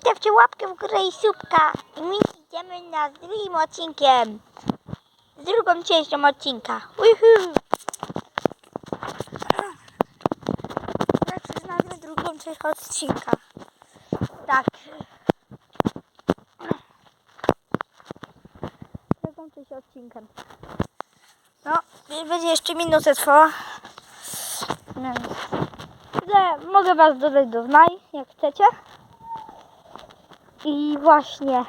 Stawcie łapkę w górę i subka. I my idziemy na drugim odcinkiem. Z drugą częścią odcinka. Uhu. Znaczy drugą część odcinka. Tak. Drugą część odcinkiem. No, będzie jeszcze minutę trwała. No. Mogę was dodać do znaj, jak chcecie. I właśnie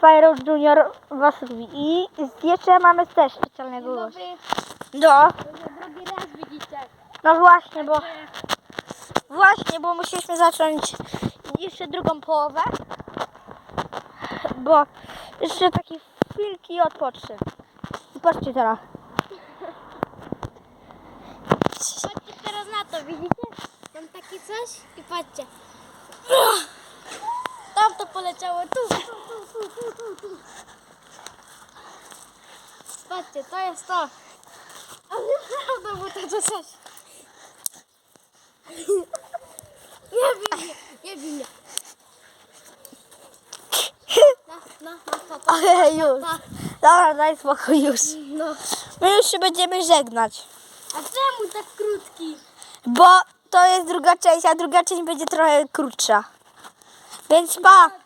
Fire Junior was lubi. I jeszcze mamy też specjalnego gościa. No, Drugi raz widzicie. no właśnie, bo właśnie, bo musieliśmy zacząć jeszcze drugą połowę. Bo jeszcze taki chwilki i odpocznie. I patrzcie teraz. Patrzcie teraz na to, widzicie? Mam takie coś i patrzcie. Poleciało, tu, tu, tu, tu, tu, tu, tu. Patrzcie, to jest to. Ale prawda, bo to coś. Nie mnie, nie mnie. No, no, no, to, już. Dobra, daj spokój już. No. My już się będziemy żegnać. A czemu tak krótki? Bo to jest druga część, a druga część będzie trochę krótsza. Więc pa!